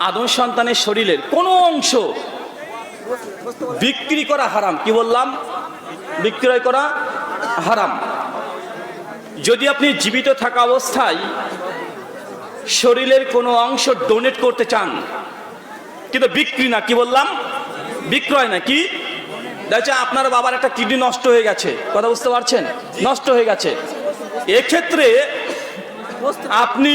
আদম সন্তানের শরীরের কোনো অংশ বিক্রি করা হারাম। কি বললাম? বিক্রয় করা হারাম। যদি আপনি জীবিত থাকা অবস্থায় শরীরের কোনো অংশ ডোনেট করতে চান, কিন্তু বিক্রি না, কি বললাম? বিক্রয় না, কি? দেখছে, আপনার বাবার একটা কিডনি নষ্ট হয়ে গেছে। কথা বুঝতে পারছেন? নষ্ট হয়ে গেছে। এক্ষেত্রে আপনি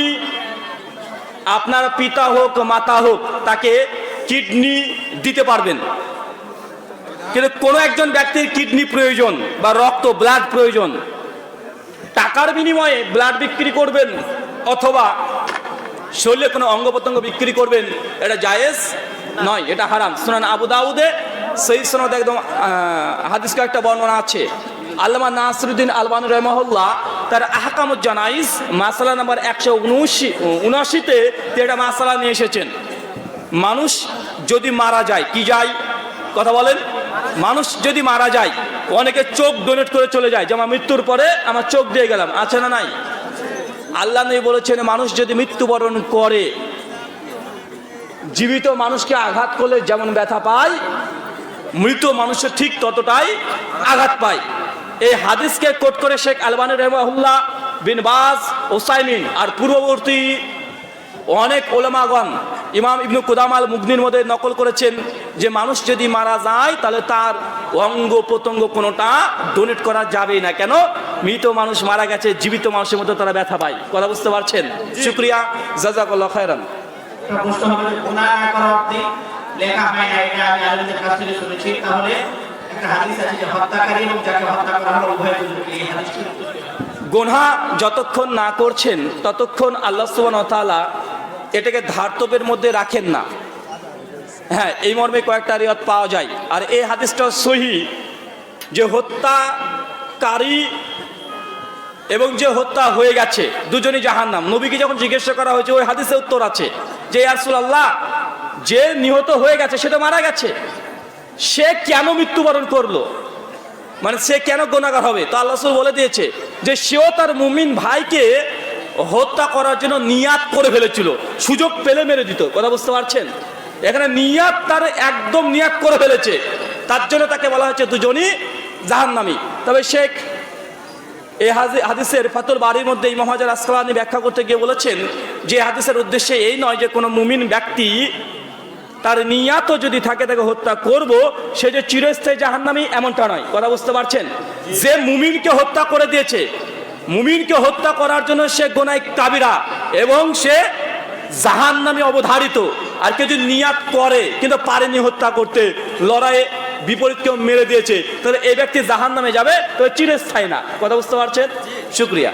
আপনার পিতা হোক মাতা হোক তাকে কিডনি দিতে পারবেন। কিন্তু কোনো একজন ব্যক্তির কিডনি প্রয়োজন বা রক্ত ব্লাড প্রয়োজন টাকার বিনিময়ে ব্লাড বিক্রি করবেন অথবা শরীরে কোনো অঙ্গ প্রত্যঙ্গ বিক্রি করবেন এটা জায়েজ নয় এটা হারাম। শোনান আবু দাউদে সেই সনদ একদম আহ, হাদিস একটা বর্ণনা আছে। আল্লামা নাসরুদ্দিন আলবান রহমহল্লা তার আহকামুজ জানাইস মাসালা নাম্বার একশো উনআশি, উনআশিতে এটা মাসালা নিয়ে এসেছেন। মানুষ যদি মারা যায়, কি যায়? কথা বলেন। মানুষ যদি মারা যায়, অনেকে চোখ ডোনেট করে চলে যায় যেমন মৃত্যুর পরে আমার চোখ দিয়ে গেলাম, আছে না নাই? আল্লাহ নবী বলেছেন, মানুষ যদি মৃত্যুবরণ করে, জীবিত মানুষকে আঘাত করলে যেমন ব্যথা পায়, মৃত মানুষের ঠিক ততটাই আঘাত পায়। এই হাদিসকে কোট করে শেখ আলবানী রহমাহুল্লাহ বিন বাজ ওসাইমিন আর পূর্ববর্তী অনেক ওলামাগণ ইমাম ইবনু কুদামাল মুগনির মধ্যে নকল করেছেন যে মানুষ যদি মারা যায় তাহলে তার অঙ্গ প্রত্যঙ্গ কোনোটা ডোনেট করা যাবে না। কেন? মৃত মানুষ মারা গেছে জীবিত মানুষের মধ্যে তারা ব্যথা পায়। কথা বুঝতে পারছেন? শুক্রিয়া জাজাকুল্লাহ খায়রান। লেখা হয় না এটা আমি আলোচনার কাছ থেকে শুনেছি। তাহলে গোনা যতক্ষণ না করছেন, ততক্ষণ আল্লাহ ওয়া এটাকে ধার্তব্যের মধ্যে রাখেন না। হ্যাঁ এই মর্মে কয়েকটা রিয়াত পাওয়া যায়। আর এই হাদিসটা সহি যে হত্যাকারী এবং যে হত্যা হয়ে গেছে, দুজনই জাহান্নাম। নবীকে যখন জিজ্ঞাসা করা হয়েছে, ওই হাদিসে উত্তর আছে যে ইয়ারসুল আল্লাহ যে নিহত হয়ে গেছে সেটা মারা গেছে। সে কেন মৃত্যুবরণ করল? মানে সে কেন গোনাগার হবে? তো আল্লাহ বলে দিয়েছে যে সেও তার মুমিন ভাইকে হত্যা করার জন্য নিয়াত করে ফেলেছিল। সুযোগ পেলে মেরে দিত। কথা বুঝতে পারছেন? এখানে নিয়াত তার একদম নিয়াত করে ফেলেছে। তার জন্য তাকে বলা হয়েছে দুজনই জাহান্নামী। তবে শেখ এই হাদিসের ফাতুল বাড়ির মধ্যে ইমাম হাজার আসকালানি ব্যাখ্যা করতে গিয়ে বলেছেন যে হাদিসের উদ্দেশ্যে এই নয় যে কোনো মুমিন ব্যক্তি তার নিয়াতও যদি থাকে তাকে হত্যা করব সে যে চিরস্থায়ী জাহান্নামী এমনটা নয়। কথা বুঝতে পারছেন? যে মুমিনকে হত্যা করে দিয়েছে মুমিনকে হত্যা করার জন্য সে গোনায় কাবিরা এবং সে জাহান জাহান্নামী অবধারিত। আর কেউ যদি নিয়াত করে কিন্তু পারেনি হত্যা করতে লড়াইয়ে বিপরীত কেউ মেরে দিয়েছে তাহলে এই ব্যক্তি জাহান নামে যাবে তবে চিরস্থায়ী না। কথা বুঝতে পারছেন? শুক্রিয়া।